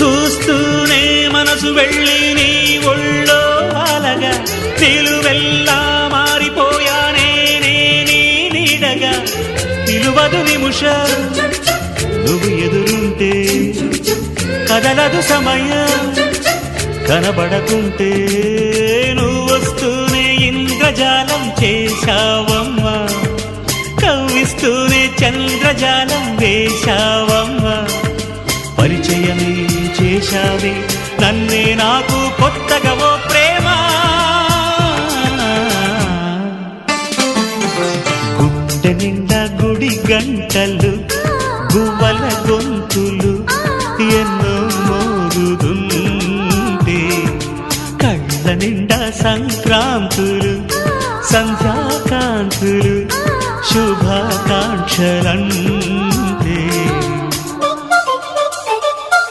చూస్తూనే మనసు వెళ్ళి నీ ఒళ్ళో అలగా నిలువెల్లా మారిపోయానే నే నీ నీడగా. నిలువదు నిముష నువ్వు ఎదురుంటే కదలదు సమయం. కనబడకుంటే నువ్వు వస్తూనే ఇంద్రజాలం చేశావమ్మా. కవ్విస్తూనే చంద్రజాలం వేశావు చేశావే? నన్నే నాకు కొత్తగా ఓ ప్రేమ. గుడ్డ నిండా గుడి గంటలు గువ్వల గొంతులు ఎన్నో మోరుదుంటే కళ్ళ నిండా సంక్రాంతులు సంధ్యాకాంతులు శుభాకాంక్షలంటూ